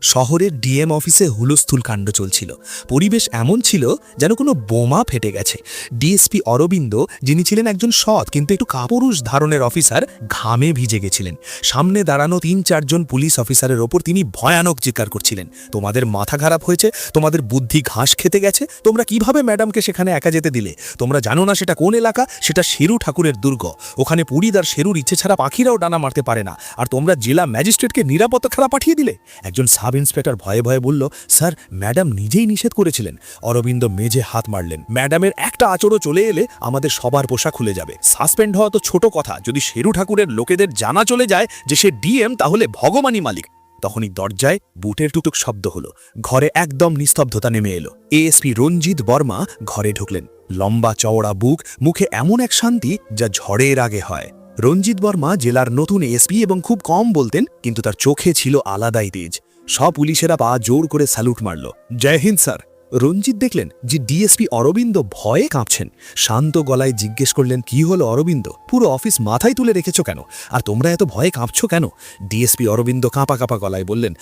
শহরের ডিএম অফিসে হুলস্থুল কাণ্ড চলছিল। পরিবেশ এমন ছিল যেন কোনো বোমা ফেটে গেছে। ডিএসপি অরবিন্দ, যিনি ছিলেন একজন সৎ কিন্তু একটু কাপুরুষ ধারণের অফিসার, ঘামে ভিজে গেছিলেন। সামনে দাঁড়ানো তিন চারজন পুলিশ অফিসারের ওপর তিনি ভয়ানক চিৎকার করছিলেন। তোমাদের মাথা খারাপ হয়েছে? তোমাদের বুদ্ধি ঘাস খেতে গেছে? তোমরা কীভাবে ম্যাডামকে সেখানে একা যেতে দিলে? তোমরা জানো না সেটা কোন এলাকা? সেটা শেরু ঠাকুরের দুর্গ। ওখানে পুরীদ আর শেরুর ইচ্ছে ছাড়া পাখিরাও ডানা মারতে পারে না। আর তোমরা জেলা ম্যাজিস্ট্রেটকে নিরাপত্তা খারাপ পাঠিয়ে দিলে? একজন সাব ইন্সপেক্টর ভয়ে ভয়ে বলল, স্যার, ম্যাডাম নিজেই নিষেধ করেছিলেন। অরবিন্দ মেঝে হাত মারলেন। ম্যাডামের একটা আচরও চলে এলে আমাদের সবার পোশাক খুলে যাবে। সাসপেন্ড হওয়া তো ছোট কথা। যদি শেরু ঠাকুরের লোকেদের জানা চলে যায় যে সে ডিএম, তাহলে ভগবানই মালিক। তখনই দরজায় বুটের টুটুক শব্দ হলো। ঘরে একদম নিস্তব্ধতা নেমে এলো। এএসপি রঞ্জিত বর্মা ঘরে ঢুকলেন। লম্বা চওড়া বুক, মুখে এমন এক শান্তি যা ঝড়ের আগে হয়। রঞ্জিত বর্মা জেলার নতুন এসপি এবং খুব কম বলতেন, কিন্তু তার চোখে ছিল আলাদাই তেজ। সব পুলিশেরা পা জোর করে স্যালুট মারল। জয় হিন্দ, স্যার। রঞ্জিত দেখলেন যে ডিএসপি অরবিন্দ ভয়ে কাঁপছেন। শান্ত গলায় জিজ্ঞেস করলেন, কি হলো অরবিন্দ? পুরো অফিস মাথায় তুলে রেখেছ কেন? আর তোমরা এত ভয়ে কাঁপছ কেন? ডিএসপি অরবিন্দ কাঁপা কাঁপা গলায় বললেন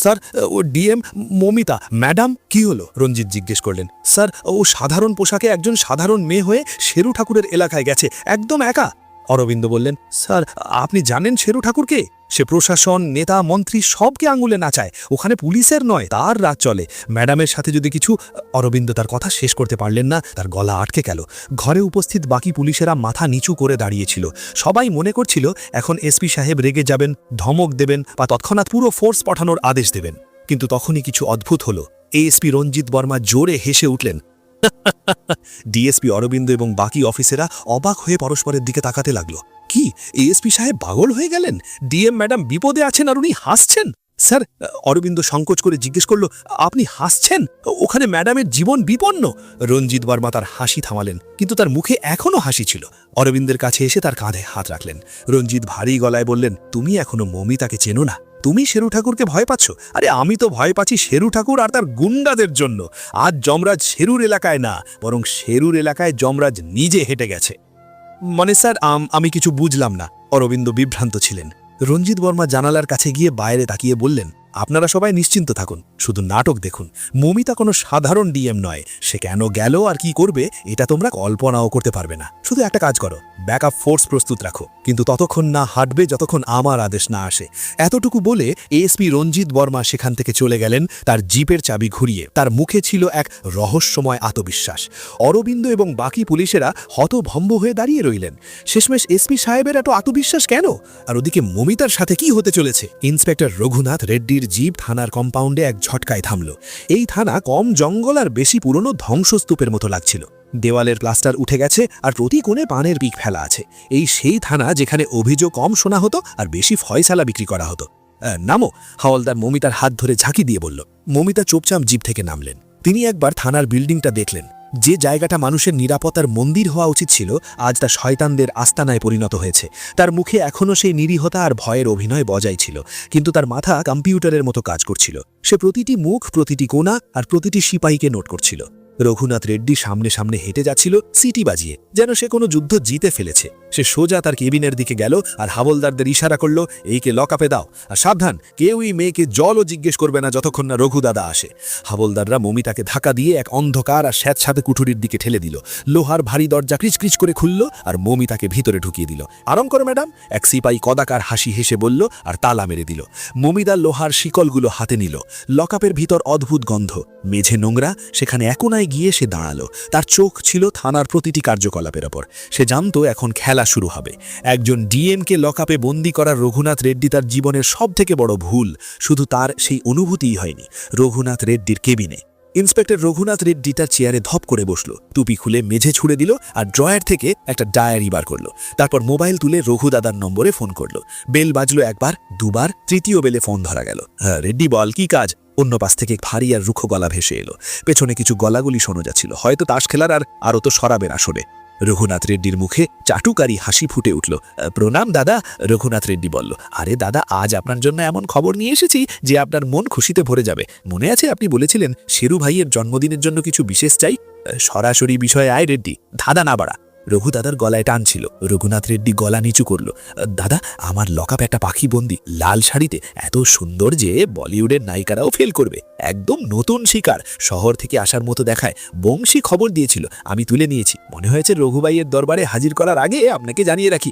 স্যার, ও ডিএম মমিতা, ম্যাডাম, কি হলো? রঞ্জিত জিজ্ঞেস করলেন, স্যার, ও সাধারণ পোশাকে একজন সাধারণ মেয়ে হয়ে শেরু ঠাকুরের এলাকায় গেছে, একদম একা? অরবিন্দ বললেন, স্যার, আপনি জানেন শেরু ঠাকুরকে? সে প্রশাসন, নেতা, মন্ত্রী সবকে আঙুলে নাচায়। ওখানে পুলিশের নয়, তার রাত চলে। ম্যাডামের সাথে যদি কিছু, অরবিন্দ তার কথা শেষ করতে পারলেন না, তার গলা আটকে গেল। ঘরে উপস্থিত বাকি পুলিশেরা মাথা নিচু করে দাঁড়িয়েছিল। সবাই মনে করছিল, এখন এসপি সাহেব রেগে যাবেন, ধমক দেবেন, বা তৎক্ষণাৎ পুরো ফোর্স পাঠানোর আদেশ দেবেন। কিন্তু তখনই কিছু অদ্ভুত হলো। এএসপি রঞ্জিত বর্মা জোরে হেসে উঠলেন ডিএসপি অরবিন্দ এবং বাকি অফিসেরা অবাক হয়ে পরস্পরের দিকে তাকাতে লাগল। কি? এএসপি সাহেব পাগল হয়ে গেলেন? ডিএম ম্যাডাম বিপদে আছেন আর উনি হাসছেন? স্যার, অরবিন্দ সংকোচ করে জিজ্ঞেস করল, আপনি হাসছেন? ওখানে ম্যাডামের জীবন বিপন্ন? রঞ্জিত বর্মা তার হাসি থামালেন, কিন্তু তার মুখে এখনও হাসি ছিল। অরবিন্দের কাছে এসে তার কাঁধে হাত রাখলেন। রঞ্জিত ভারী গলায় বললেন, তুমি এখনও মমিতাকে চেনো না? তুমি শেরু ঠাকুরকে ভয় পাচ্ছ? আরে আমি তো ভয় পাচ্ছি শেরু ঠাকুর আর তার গুন্ডাদের জন্য। আজ যমরাজ শেরুর এলাকায় না, বরং শেরুর এলাকায় যমরাজ নিজে হেঁটে গেছে। মানে স্যার, আম- কিছু বুঝলাম না। অরবিন্দ বিভ্রান্ত ছিলেন। রঞ্জিত বর্মা জানালার কাছে গিয়ে বাইরে তাকিয়ে বললেন আপনারা সবাই নিশ্চিন্ত থাকুন, শুধু নাটক দেখুন। মমিতা কোনো সাধারণ ডিএম নয়, সে কেন গেল আর কি করবে, এটা তোমরা কল্পনাও করতে পারবে না। শুধু একটা কাজ করো, ব্যাকআপ ফোর্স প্রস্তুত রাখো, কিন্তু ততক্ষণ না হাঁটবে যতক্ষণ আমার আদেশ না আসে। এতটুকু বলে এএসপি রঞ্জিত বর্মা সেখান থেকে চলে গেলেন, তার জিপের চাবি ঘুরিয়ে। তার মুখে ছিল এক রহস্যময় আত্মবিশ্বাস। অরবিন্দ এবং বাকি পুলিশেরা হতভম্ব হয়ে দাঁড়িয়ে রইলেন। শেষমেশ এসপি সাহেবের এত আত্মবিশ্বাস কেন? আর ওদিকে মমিতার সাথে কি হতে চলেছে? ইন্সপেক্টর রঘুনাথ রেড্ডির জিপ থানার কম্পাউন্ডে এক ঝটকায় থামল। এই থানা কম জঙ্গল আর বেশি পুরনো ধ্বংসস্তূপের মতো লাগছিল। দেওয়ালের প্লাস্টার উঠে গেছে আর প্রতি কোণে পানের পিক ফেলা আছে। এই সেই থানা যেখানে অভিযোগ কম শোনা হতো আর বেশি ফয়সালা বিক্রি করা হতো। নামো, হাওলদার মমিতার হাত ধরে ঝাঁকি দিয়ে বলল। মমিতা চোপচাপ জিপ থেকে নামলেন। তিনি একবার থানার বিল্ডিংটা দেখলেন। যে জায়গাটা মানুষের নিরাপত্তার মন্দির হওয়া উচিত ছিল, আজ তা শয়তানদের আস্তানায় পরিণত হয়েছে। তার মুখে এখনও সেই নিরীহতা আর ভয়ের অভিনয় বজায় ছিল, কিন্তু তার মাথা কম্পিউটারের মতো কাজ করছিল। সে প্রতিটি মুখ, প্রতিটি কোনা আর প্রতিটি সিপাহীকে নোট করছিল। রঘুনাথ রেড্ডি সামনে সামনে হেঁটে যাচ্ছিল সিটি বাজিয়ে, যেন সে কোনো যুদ্ধ জিতে ফেলেছে। সে সোজা তার কেবিনের দিকে গেল আর হাবলদারদের ইশারা করল, এইকে লকআপে দাও। আর সাবধান, কেউই মেয়েকে জলও জিজ্ঞেস করবে না যতক্ষণ না রঘু দাদা আসে। হাবলদাররা মমিতাকে ধাক্কা দিয়ে এক অন্ধকার আর স্যাঁতসাথে কুঠুরির দিকে ঠেলে দিল। লোহার ভারী দরজা ক্রিচ করে খুলল আর মমিতাকে ভিতরে ঢুকিয়ে দিল। আরাম করো ম্যাডাম, এক সিপাই কদাকার হাসি হেসে বলল আর তালা মেরে দিল। মমিদার লোহার শিকলগুলো হাতে নিল। লকআপের ভিতর অদ্ভুত গন্ধ। মেঝে নোংরা, সেখানে একোনায় গিয়ে সে দাঁড়াল। তার চোখ ছিল থানার প্রতিটি কার্যকলাপের ওপর। সে জানতো এখন খেলা শুরু হবে। একজন ডিএমকে লকআপে বন্দি করার রঘুনাথ রেড্ডি তার জীবনের সব থেকে বড় ভুল। শুধু তার সেই অনুভূতিই হয়নি, রঘুনাথ রেড্ডির কেবিনে। ইন্সপেক্টর রঘুনাথ রেড্ডি তার চেয়ারে ধপ করে বসল, টুপি খুলে মেঝে ছুড়ে দিল আর ড্রয়ার থেকে একটা ডায়েরি বার করল। তারপর মোবাইল তুলে রঘু দাদার নম্বরে ফোন করল। বেল বাজলো একবার, দুবার, তৃতীয় বেলে ফোন ধরা গেল। হ্যাঁ রেড্ডি বল, কি কাজ? অন্য পাশ থেকে ভারী আর রুখো গলা ভেসে এলো। পেছনে কিছু গলাগুলি শোনা যাচ্ছিল, হয়তো তাস খেলার আর আরও তো সরাবের আসরে রঘুনাথ রেড্ডির মুখে চাটুকারি হাসি ফুটে উঠল। প্রণাম দাদা, রঘুনাথ রেড্ডি বলল। আরে দাদা, আজ আপনার জন্য এমন খবর নিয়ে এসেছি যে আপনার মন খুশিতে ভরে যাবে। মনে আছে আপনি বলেছিলেন, শেরু ভাইয়ের জন্মদিনের জন্য কিছু বিশেষ চাই? সরাসরি বিষয়ে আয় রেড্ডি, ধাঁধা না বাড়া। রঘু দাদার গলায় টানছিল রঘুনাথ রেড্ডি গলা নিচু করল, দাদা, আমার লকআপ একটা পাখি বন্দি, লাল শাড়িতে, এত সুন্দর যে বলিউডের নায়িকারাও ফেল করবে। একদম নতুন শিকার, শহর থেকে আসার মতো দেখায়, বংশী খবর দিয়েছিল, আমি তুলে নিয়েছি। মনে হয়েছে রঘুবাইয়ের দরবারে হাজির করার আগে আপনাকে জানিয়ে রাখি।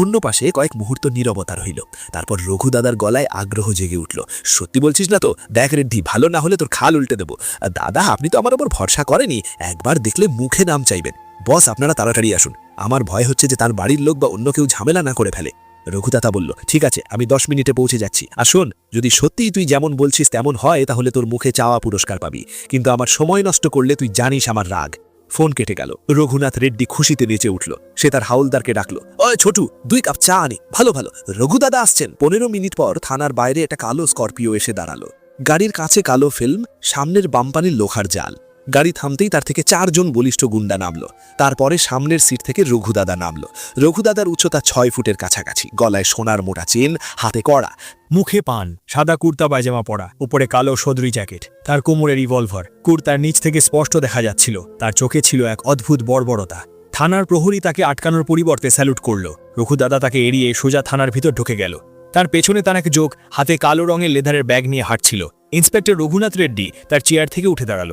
অন্য পাশে কয়েক মুহূর্ত নীরবতা রইল, তারপর রঘু দাদার গলায় আগ্রহ জেগে উঠল, সত্যি বলছিস না তো? দেখ রেড্ডি, ভালো না হলে তোর খাল উল্টে দেবো। দাদা, আপনি তো আমার ওপর ভরসা করেনি একবার দেখলে মুখে নাম চাইবেন। বস, আপনারা তাড়াতাড়ি আসুন। আমার ভয় হচ্ছে যে তার বাড়ির লোক বা অন্য কেউ ঝামেলা না করে ফেলে। রঘুদাতা বলল, ঠিক আছে, আমি দশ মিনিটে পৌঁছে যাচ্ছি। আর শোন, যদি সত্যিই তুই যেমন বলছিস তেমন হয়, তাহলে তোর মুখে চাওয়া পুরস্কার পাবি। কিন্তু আমার সময় নষ্ট করলে তুই জানিস আমার রাগ। ফোন কেটে গেল। রঘুনাথ রেড্ডি খুশিতে নেচে উঠল। সে তার হাউলদারকে ডাকলো, ওই ছোটু, দুই কাপ চা আনি। ভালো ভালো। রঘুদাদা আসছেন। পনেরো মিনিট পর থানার বাইরে একটা কালো স্করপিও এসে দাঁড়াল। গাড়ির কাছে কালো ফিল্ম, সামনের বাম্পানির লোহার জাল। গাড়ি থামতেই তার থেকে চারজন বলিষ্ঠ গুন্ডা নামল। তারপরে সামনের সিট থেকে রঘুদাদা নামল। রঘুদাদার উচ্চতা ছয় ফুটের কাছাকাছি। গলায় সোনার মোটা চেন, হাতে কড়া। মুখে পান, সাদা কুর্তা, পায়জামা পরা, উপরে কালো সদরি জ্যাকেট, তার কোমরে রিভলভার। কুর্তার নিচ থেকে স্পষ্ট দেখা যাচ্ছিল, তার চোখে ছিল এক অদ্ভুত বর্বরতা। থানার প্রহরী তাকে আটকানোর পরিবর্তে স্যালুট করল। রঘুদাদা তাকে এড়িয়ে সোজা থানার ভিতর ঢুকে গেল। তার পেছনে তার এক যোগ হাতে কালো রঙের লেদারের ব্যাগ নিয়ে হাঁটছিল। ইন্সপেক্টর রঘুনাথ রেড্ডি তার চেয়ার থেকে উঠে দাঁড়াল।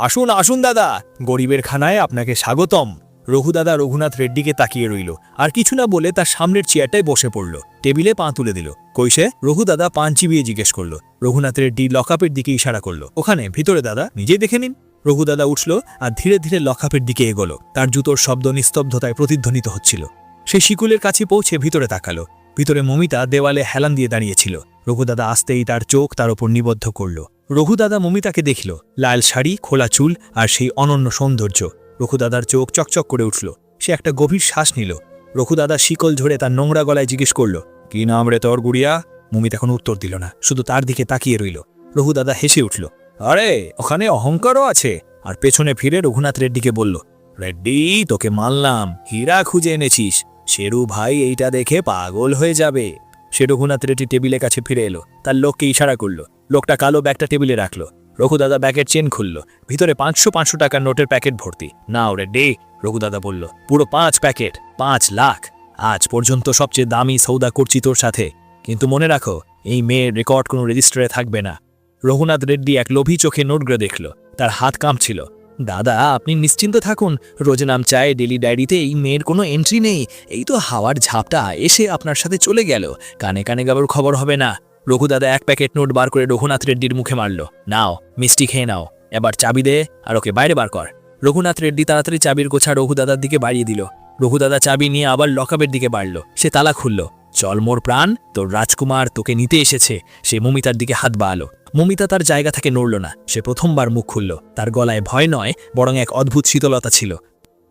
আসুন আসুন দাদা। গরিবের খানায় আপনাকে স্বাগতম। রঘুদাদা রঘুনাথ রেড্ডিকে তাকিয়ে রইল। আর কিছু না বলে তার সামনের চেয়ারটায় বসে পড়ল। টেবিলে পা তুলে দিল। কইসে রঘুদাদা পান চিবিয়ে জিজ্ঞেস করল। রঘুনাথ রেড্ডি লকআপের দিকে ইশারা করল। ওখানে, ভিতরে দাদা, নিজেই দেখে নিন। রঘুদাদা উঠল আর ধীরে ধীরে লকআপের দিকে এগোলো। তার জুতোর শব্দ নিস্তব্ধতায় প্রতিধ্বনিত হচ্ছিল। সে শিকুলের কাছে পৌঁছে ভিতরে তাকালো। ভিতরে মমিতা দেওয়ালে হেলান দিয়ে দাঁড়িয়েছিল রঘুদাদা আসতেই তার চোখ তার ওপর নিবদ্ধ করল। রঘুদাদা মমিতাকে দেখল, লাল শাড়ি, খোলা চুল আর সেই অনন্য সৌন্দর্য। রঘুদাদার চোখ চকচক করে উঠল। সে একটা গভীর শ্বাস নিল। রঘুদাদা শিকল ঝরে তার নোংরা গলায় জিজ্ঞেস করল, কি নাম রে তোর গুড়িয়া? মমিতা এখন উত্তর দিল না, শুধু তার দিকে তাকিয়ে রইল। রঘুদাদা হেসে উঠল, আরে, ওখানে অহংকারও আছে। আর পেছনে ফিরে রঘুনাথ রেড্ডিকে বলল, রেড্ডি, তোকে মানলাম, হীরা খুঁজে এনেছিস। শেরু ভাই এইটা দেখে পাগল হয়ে যাবে। সে রঘুনাথ রেড্ডি টেবিলের কাছে ফিরে এলো। তার লোককে ইশারা করল। লোকটা কালো ব্যাগটা টেবিলে রাখল। রঘুদাদা ব্যাগের চেন খুলল। ভিতরে পাঁচশো পাঁচশো টাকার নোটের প্যাকেট ভর্তি। না ওরে ডে রঘুদাদা বলল। পুরো পাঁচ প্যাকেট, পাঁচ লাখ। আজ পর্যন্ত সবচেয়ে দামি সৌদা করছি তোর সাথে। কিন্তু মনে রাখো, এই মেয়ের রেকর্ড কোনো রেজিস্টারে থাকবে না। রঘুনাথ রেড্ডি এক লোভী চোখে নোটগুলো দেখল। তার হাত কাঁপছিল। দাদা, আপনি নিশ্চিন্ত থাকুন রোজ নাম চায় ডেলি ডায়েরিতে এই মেয়ের কোনো এন্ট্রি নেই। এই তো হাওয়ার ঝাপটা, এসে আপনার সাথে চলে গেল। কানে কানে গাবার খবর হবে না। রঘুদাদা এক প্যাকেট নোট বার করে রঘুনাথ রেড্ডির মুখে মারল। নাও, মিষ্টি খেয়ে নাও। এবার চাবি দে আর ওকে বাইরে বার কর। রঘুনাথ রেড্ডি তাড়াতাড়ি চাবির গোছা রঘুদাদার দিকে বাড়িয়ে দিল। রঘু রঘুদাদা চাবি নিয়ে আবার লকআপের দিকে বাড়ল। সে তালা খুলল। চল মোর প্রাণ, তোর রাজকুমার তোকে নিতে এসেছে। সে মমিতার দিকে হাত বাড়ালো। মমিতা তার জায়গা থেকে নড়ল না। সে প্রথমবার মুখ খুলল। তার গলায় ভয় নয়, বরং এক অদ্ভুত শীতলতা ছিল।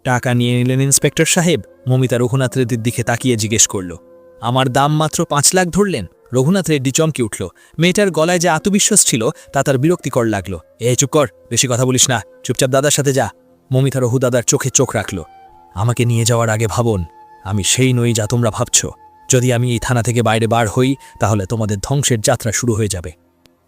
টাকা নিয়ে নিলেন ইন্সপেক্টর সাহেব। মমিতা রঘুনাথ রেড্ডির দিকে তাকিয়ে জিজ্ঞেস করল, আমার দাম মাত্র পাঁচ লাখ ধরলেন? রঘুনাথ রেড্ডি চমকে উঠল। মেয়েটার গলায় যে আত্মবিশ্বাস ছিল, তা তার বিরক্তিকর লাগল। এ, চুপ কর, বেশি কথা বলিস না। চুপচাপ দাদার সাথে যা। মমিতা রঘু দাদার চোখে চোখ রাখল। আমাকে নিয়ে যাওয়ার আগে ভাবুন। আমি সেই নই যা তোমরা ভাবছ। যদি আমি এই থানা থেকে বাইরে বার হই, তাহলে তোমাদের ধ্বংসের যাত্রা শুরু হয়ে যাবে।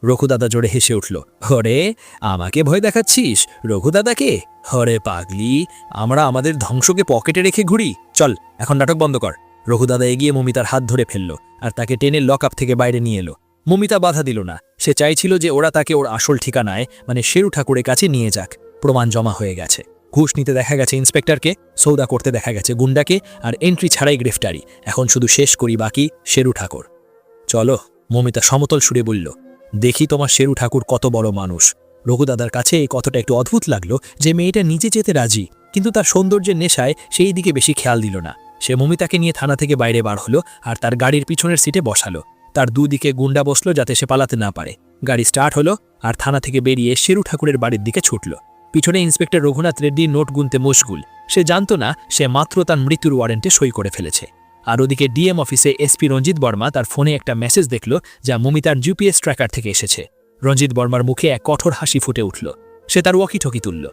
রঘুদাদা জোরে হেসে উঠল, হরে, আমাকে ভয় দেখাচ্ছিস? রঘুদাদাকে? হরে পাগলি, আমরা আমাদের ধ্বংসকে পকেটে রেখে ঘুরি। চল, এখন নাটক বন্ধ কর। রঘুদাদা এগিয়ে মমিতার হাত ধরে ফেলল, আর তাকে টেনে লকআপ থেকে বাইরে নিয়ে এলো। মমিতা বাধা দিল না। সে চাইছিল যে ওরা তাকে ওর আসল ঠিকানায় মানে শেরু ঠাকুরের কাছে নিয়ে যাক। প্রমাণ জমা হয়ে গেছে। ঘুষ নিতে দেখা গেছে ইন্সপেক্টরকে সৌদা করতে দেখা গেছে গুন্ডাকে আর এন্ট্রি ছাড়াই গ্রেফতারি। এখন শুধু শেষ করি বাকি শেরু ঠাকুর। চলো, মমিতা সমতল সুরে বলল, দেখি তোমার শেরু ঠাকুর কত বড় মানুষ। রঘুদাদার কাছে এই কথাটা একটু অদ্ভুত লাগল যে মেয়েটা নিজে যেতে রাজি, কিন্তু তার সৌন্দর্যের নেশায় সেই দিকে বেশি খেয়াল দিল না। সে মমিতাকে নিয়ে থানা থেকে বাইরে বার হলো আর তার গাড়ির পিছনের সিটে বসালো। তার দুদিকে গুন্ডা বসল যাতে সে পালাতে না পারে। গাড়ি স্টার্ট হলো আর থানা থেকে বেরিয়ে শেরু ঠাকুরের বাড়ির দিকে ছুটল। পিছনে ইন্সপেক্টর রঘুনাথ রেড্ডি নোট গুনতে মশগুল সে জানত না, সে মাত্র তার মৃত্যুর ওয়ারেন্টে সই করে ফেলেছে। আর ওদিকে ডিএম অফিসে এসপি রঞ্জিত বর্মা তার ফোনে একটা মেসেজ দেখল, যা মমিতার জিপিএস ট্র্যাকার থেকে এসেছে। রঞ্জিত বর্মার মুখে এক কঠোর হাসি ফুটে উঠল। সে তার ওয়াকিঠকি তুলল।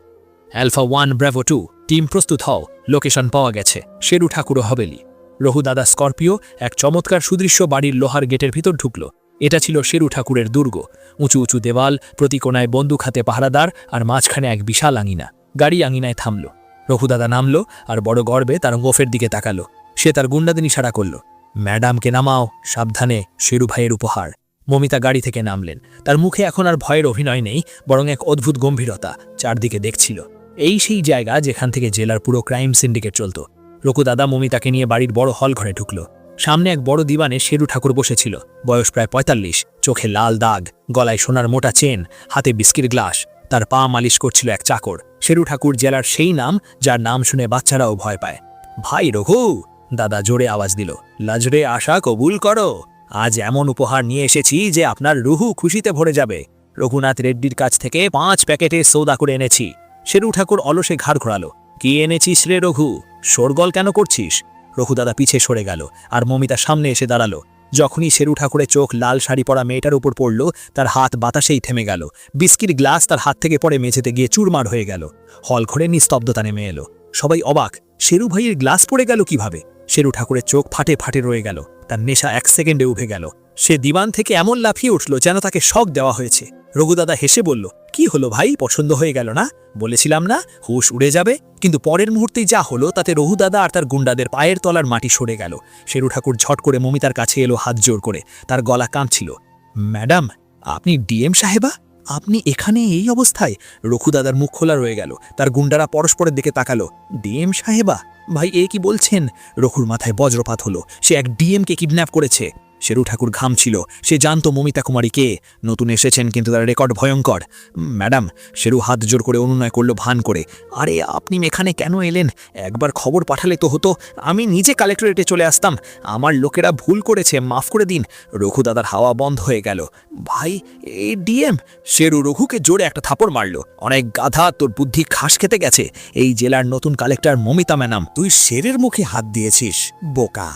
Alpha one bravo two team প্রস্তুত হও, লোকেশন পাওয়া গেছে, শেরু ঠাকুরও হবেলি রঘুদাদা স্করপিও এক চমৎকার সুদৃশ্য বাড়ির লোহার গেটের ভিতর ঢুকল। এটা ছিল শেরু ঠাকুরের দুর্গ। উঁচু উঁচু দেওয়াল প্রতিকোনায় বন্দুক হাতে পাহারাদার, আর মাঝখানে এক বিশাল আঙিনা। গাড়ি আঙিনায় থামল। রঘুদাদা নামলো, আর বড় গর্বে তার গোফের দিকে তাকালো। সে তার গুন্ডাদের ইশারা করল। ম্যাডামকে নামাও, সাবধানে, শেরু ভাইয়ের উপহার। মমিতা গাড়ি থেকে নামলেন। তার মুখে এখন আর ভয়ের অভিনয় নেই, বরং এক অদ্ভুত গম্ভীরতা চারদিকে দেখছিল। এই সেই জায়গা যেখান থেকে জেলার পুরো ক্রাইম সিন্ডিকেট চলত। রঘুদাদা মমিতাকে নিয়ে বাড়ির বড় হল ঘরে ঢুকল। সামনে এক বড় দিবানে শেরু ঠাকুর বসেছিল। বয়স প্রায় পঁয়তাল্লিশ, চোখে লাল দাগ, গলায় সোনার মোটা চেন, হাতে বিস্কির গ্লাস, তার পা মালিশ করছিল এক চাকর। শেরু ঠাকুর জেলার সেই নাম, যার নাম শুনে বাচ্চারাও ভয় পায়। ভাই রঘু! দাদা জোরে আওয়াজ দিল। লাজরে আশা কবুল করো। আজ এমন উপহার নিয়ে এসেছি যে আপনার রুহু খুশিতে ভরে যাবে। রঘুনাথ রেড্ডির কাছ থেকে পাঁচ প্যাকেটে সৌদা করে এনেছি। শেরু ঠাকুর অলসে ঘাড় ঘোরালো। কি এনেছিস রে রঘু? শোরগল কেন করছিস? রঘু দাদা পিছে সরে গেল, আর মমিতা সামনে এসে দাঁড়াল। যখনই শেরু ঠাকুরের চোখ লাল শাড়ি পরা মেয়েটার উপর পড়ল, তার হাত বাতাসেই থেমে গেল। বিস্কির গ্লাস তার হাত থেকে পড়ে মেঝেতে গিয়ে চুরমার হয়ে গেল। হল ঘরে নিস্তব্ধতা নেমে এলো। সবাই অবাক, শেরু ভাইয়ের গ্লাস পড়ে গেল কীভাবে? শেরু ঠাকুরের চোখ ফাটে ফাটে রয়ে গেল, তার নেশা এক সেকেন্ডে উভে গেল। সে দিবান থেকে এমন লাফিয়ে উঠল যেন তাকে শখ দেওয়া হয়েছে। রঘুদাদা হেসে বলল, কি হলো ভাই? পছন্দ হয়ে গেল না? বলেছিলাম না, হুশ উড়ে যাবে। কিন্তু পরের মুহূর্তেই যা হলো, তাতে রঘুদাদা আর তার গুন্ডাদের পায়ের তলার মাটি সরে গেল। শেরু ঠাকুর ঝট করে মমিতার কাছে এলো হাত জোর করে। তার গলা কাঁপছিল। ম্যাডাম, আপনি ডিএম সাহেবা? আপনি এখানে এই অবস্থায়? রঘুদাদার মুখ খোলা রয়ে গেল। তার গুন্ডারা পরস্পরের দিকে তাকালো। ডিএম সাহেবা? ভাই, এ কি বলছেন? রঘুর মাথায় বজ্রপাত হলো। সে এক ডিএমকে কিডন্যাপ করেছে। শেরু ঠাকুর ঘাম ছিল। সে জানতো মমিতা কুমারী কে। নতুন এসেছেন কিন্তু তার রেকর্ড ভয়ঙ্কর। ম্যাডাম, শেরু হাত জোর করে অনুনয় করল ভান করে। আরে, আপনি এখানে কেন এলেন? একবার খবর পাঠালে তো হতো। আমি নিজে কালেক্টরেটে চলে আসতাম। আমার লোকেরা ভুল করেছে, মাফ করে দিন। রঘু দাদার হাওয়া বন্ধ হয়ে গেল। ভাই এই ডিএম? শেরু রঘুকে জোরে একটা থাপড় মারল। অনেক গাধা, তোর বুদ্ধি খাস খেতে গেছে। এই জেলার নতুন কালেক্টর মমিতা ম্যানাম তুই শেরের মুখে হাত দিয়েছিস। বোকা।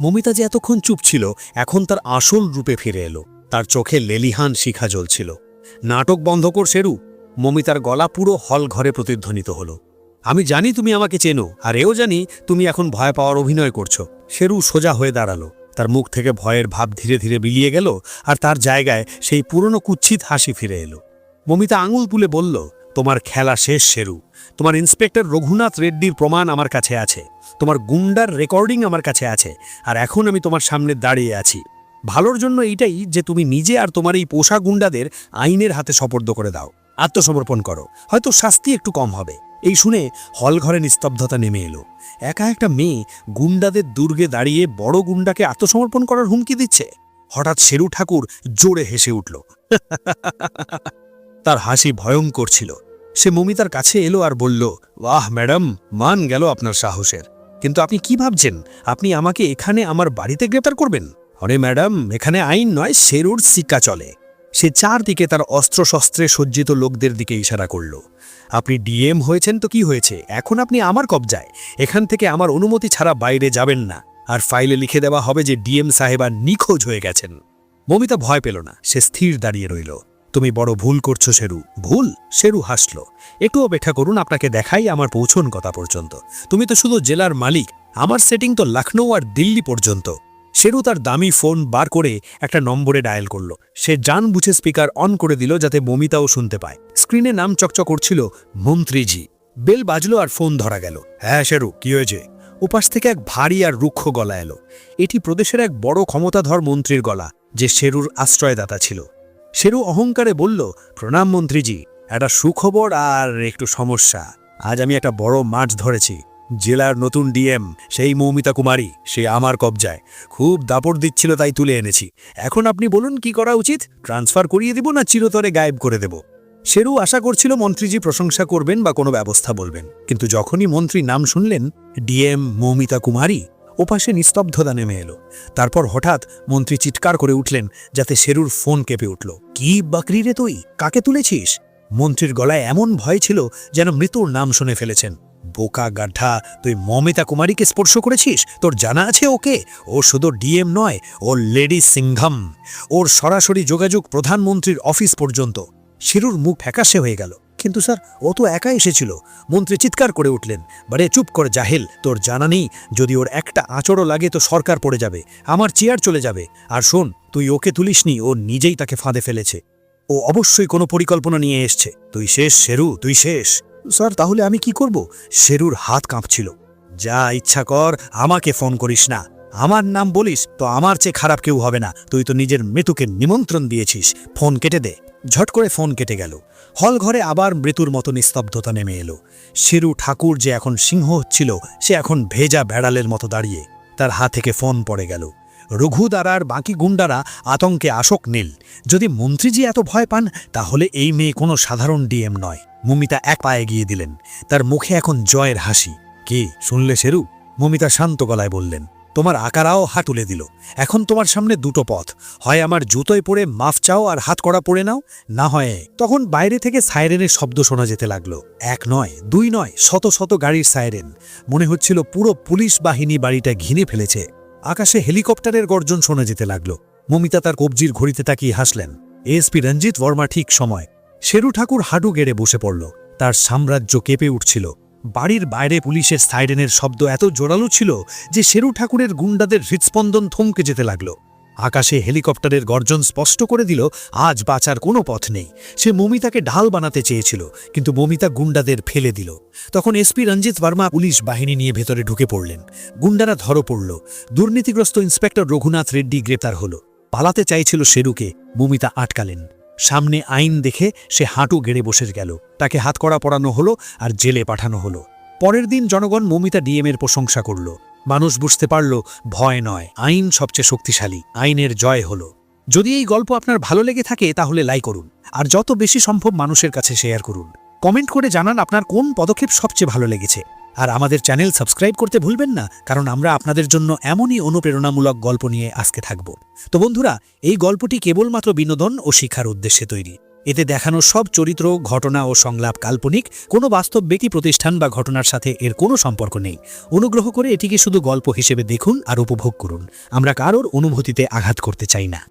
মমিতা যে এতক্ষণ চুপ ছিল, এখন তার আসল রূপে ফিরে এলো। তার চোখে লেলিহান শিখা জ্বলছিল। নাটক বন্ধ কর সেরু মমিতার গলা পুরো হল ঘরে প্রতিধ্বনিত হলো। আমি জানি তুমি আমাকে চেনো, আর এও জানি তুমি এখন ভয় পাওয়ার অভিনয় করছ। সেরু সোজা হয়ে দাঁড়াল। তার মুখ থেকে ভয়ের ভাব ধীরে ধীরে বিলিয়ে গেল, আর তার জায়গায় সেই পুরনো কুচ্ছিত হাসি ফিরে এলো। মমিতা আঙুল তুলে বলল তোমার খেলা শেষ, শেরু। তোমার ইন্সপেক্টর রঘুনাথ রেড্ডির প্রমাণ আমার কাছে আছে। তোমার গুন্ডার রেকর্ডিং আমার কাছে আছে। আর এখন আমি তোমার সামনে দাঁড়িয়ে আছি। ভালোর জন্য এইটাই যে তুমি নিজে আর তোমার এই পোষা গুন্ডাদের আইনের হাতে সপর্দ করে দাও। আত্মসমর্পণ করো। হয়তো শাস্তি একটু কম হবে। এই শুনে হল ঘরে নিস্তব্ধতা নেমে এলো। একা একটা মেয়ে গুন্ডাদের দুর্গে দাঁড়িয়ে বড় গুন্ডাকে আত্মসমর্পণ করার হুমকি দিচ্ছে? হঠাৎ শেরু ঠাকুর জোরে হেসে উঠল। তার হাসি ভয়ঙ্কর ছিল। সে মমিতার কাছে এলো আর বলল বাহ ম্যাডাম, মান গেল আপনার সাহসের। কিন্তু আপনি কি ভাবছেন? আপনি আমাকে এখানে আমার বাড়িতে গ্রেপ্তার করবেন? অরে ম্যাডাম, এখানে আইন নয় শেরুর সিক্কা চলে। সে চারদিকে তার অস্ত্রশস্ত্রে সজ্জিত লোকদের দিকে ইশারা করল। আপনি ডিএম হয়েছেন তো কি হয়েছে? এখন আপনি আমার কবজায়। এখান থেকে আমার অনুমতি ছাড়া বাইরে যাবেন না। আর ফাইলে লিখে দেওয়া হবে যে ডিএম সাহেবা নিখোঁজ হয়ে গেছেন। মমিতা ভয় পেল না। সে স্থির দাঁড়িয়ে রইল। তুমি বড় ভুল করছ, শেরু। ভুল? শেরু হাসল। একটু অপেক্ষা করুন, আপনাকে দেখাই আমার পৌঁছন কথা পর্যন্ত। তুমি তো শুধু জেলার মালিক, আমার সেটিং তো লখনৌ আর দিল্লি পর্যন্ত। শেরু তার দামি ফোন বার করে একটা নম্বরে ডায়াল করল। সে জান বুঝে স্পিকার অন করে দিল যাতে মমিতাও শুনতে পায়। স্ক্রিনে নাম চকচক করছিল, মন্ত্রীজি। বেল বাজলো আর ফোন ধরা গেল। হ্যাঁ শেরু, কি হয়েছে? উপাস থেকে এক ভারী আর রুক্ষ গলা এলো। এটি প্রদেশের এক বড় ক্ষমতাধর মন্ত্রীর গলা, যে শেরুর আশ্রয়দাতা ছিল। শেরু অহংকারে বলল, প্রণাম মন্ত্রীজি, একটা সুখবর আর একটু সমস্যা। আজ আমি একটা বড় মাছ ধরেছি। জেলার নতুন ডিএম, সেই মৌমিতা কুমারী, সে আমার কবজায়। খুব দাপড় দিচ্ছিল তাই তুলে এনেছি। এখন আপনি বলুন কি করা উচিত? ট্রান্সফার করিয়ে দেব না চিরতরে গায়েব করে দেব? শেরু আশা করছিল মন্ত্রীজি প্রশংসা করবেন বা কোনো ব্যবস্থা বলবেন। কিন্তু যখনই মন্ত্রী নাম শুনলেন, ডিএম মৌমিতা কুমারী ওপাশে নিস্তব্ধতা নেমে এলো। তারপর হঠাৎ মন্ত্রী চিৎকার করে উঠলেন যাতে শেরুর ফোন কেঁপে উঠল। কি বাকরি রে তুই? কাকে তুলেছিস? মন্ত্রীর গলায় এমন ভয় ছিল যেন মৃত্যুর নাম শুনে ফেলেছেন। বোকা গাঢা তুই মমিতা কুমারীকে স্পর্শ করেছিস? তোর জানা আছে ওকে? ও শুধু ডিএম নয়, ও লেডি সিংঘম। ওর সরাসরি যোগাযোগ প্রধানমন্ত্রীর অফিস পর্যন্ত। শিরুর মুখ ফ্যাকাশে হয়ে গেল। কিন্তু স্যার, ও তো একা এসেছিল। মন্ত্রী চিৎকার করে উঠলেন বারে চুপ করে জাহিল, তোর জানা নেই, যদি ওর একটা আঁচড়ও লাগে তো সরকার পড়ে যাবে, আমার চেয়ার চলে যাবে। আর শোন, তুই ওকে তুলিসনি, ও নিজেই তাকে ফাঁদে ফেলেছে। ও অবশ্যই কোনো পরিকল্পনা নিয়ে এসছে। তুই শেষ, শেরু, তুই শেষ। স্যার, তাহলে আমি কি করব? শেরুর হাত কাঁপছিল। যা ইচ্ছা কর, আমাকে ফোন করিস না। আমার নাম বলিস, তো আমার চেয়ে খারাপ কেউ হবে না। তুই তো নিজের মৃত্যুকে নিমন্ত্রণ দিয়েছিস। ফোন কেটে দে। ঝট করে ফোন কেটে গেল। হল ঘরে আবার মৃত্যুর মতো নিস্তব্ধতা নেমে এলো। শিরু ঠাকুর যে এখন সিংহ হচ্ছিল, সে এখন ভেজা বেড়ালের মতো দাঁড়িয়ে। তার হাত থেকে ফোন পড়ে গেল। রঘু দ্বারার বাকি গুন্ডারা আতঙ্কে আশোক নীল। যদি মন্ত্রীজি এত ভয় পান, তাহলে এই মেয়ে কোনো সাধারণ ডিএম নয়। মমিতা এক পায়ে গিয়ে দিলেন। তার মুখে এখন জয়ের হাসি। কে? শুনলে শেরু? মমিতা শান্ত গলায় বললেন। তোমার আকারাও হাত তুলে দিল। এখন তোমার সামনে দুটো পথ। হয় আমার জুতোয় পড়ে মাফ চাও আর হাত করা পড়ে নাও, না হয় তখন বাইরে থেকে সাইরেনের শব্দ শোনা যেতে লাগল। এক নয়, দুই নয়, শত শত গাড়ির সাইরেন। মনে হচ্ছিল পুরো পুলিশ বাহিনী বাড়িটা ঘিনে ফেলেছে। আকাশে হেলিকপ্টারের গর্জন শোনা যেতে লাগল। মমিতা তার কবজির ঘড়িতে তাকিয়ে হাসলেন। এসপি রঞ্জিত বর্মা ঠিক সময়। শেরু ঠাকুর হাঁটু গেড়ে বসে পড়ল। তার সাম্রাজ্য কেঁপে উঠছিল। বাড়ির বাইরে পুলিশের সাইরেনের শব্দ এত জোরালো ছিল যে শেরু ঠাকুরের গুন্ডাদের হৃৎস্পন্দন থমকে যেতে লাগল। আকাশে হেলিকপ্টারের গর্জন স্পষ্ট করে দিল, আজ বাঁচার কোনো পথ নেই। সে মমিতাকে ঢাল বানাতে চেয়েছিল, কিন্তু মমিতা গুন্ডাদের ফেলে দিল। তখন এসপি রঞ্জিত বর্মা পুলিশ বাহিনী নিয়ে ভেতরে ঢুকে পড়লেন। গুন্ডারা ধরো পড়ল। দুর্নীতিগ্রস্ত ইন্সপেক্টর রঘুনাথ রেড্ডি গ্রেপ্তার হল। পালাতে চাইছিল শেরুকে, মমিতা আটকালেন। সামনে আইন দেখে সে হাঁটু গেড়ে বসে গেল। তাকে হাতকড়া পরানো হলো আর জেলে পাঠানো হলো। পরের দিন জনগণ মমিতা ডিএমের প্রশংসা করল। মানুষ বুঝতে পারল, ভয় নয়, আইন সবচেয়ে শক্তিশালী, আইনের জয় হলো। যদি এই গল্প আপনার ভালো লেগে থাকে, তাহলে লাই করুন। আর যত বেশি সম্ভব মানুষের কাছে শেয়ার করুন। কমেন্ট করে জানান আপনার কোন পদক্ষেপ সবচেয়ে ভালো লেগেছে। আর আমাদের চ্যানেল সাবস্ক্রাইব করতে ভুলবেন না, কারণ আমরা আপনাদের জন্য এমনই অনুপ্রেরণামূলক গল্প নিয়ে আজকে থাকব। তো বন্ধুরা, এই গল্পটি কেবলমাত্র বিনোদন ও শিক্ষার উদ্দেশ্যে তৈরি। এতে দেখানো সব চরিত্র, ঘটনা ও সংলাপ কাল্পনিক, কোনো বাস্তব ব্যক্তি প্রতিষ্ঠান বা ঘটনার সাথে এর কোনো সম্পর্ক নেই। অনুগ্রহ করে এটিকে শুধু গল্প হিসেবে দেখুন আর উপভোগ করুন। আমরা কারোর অনুভূতিতে আঘাত করতে চাই না।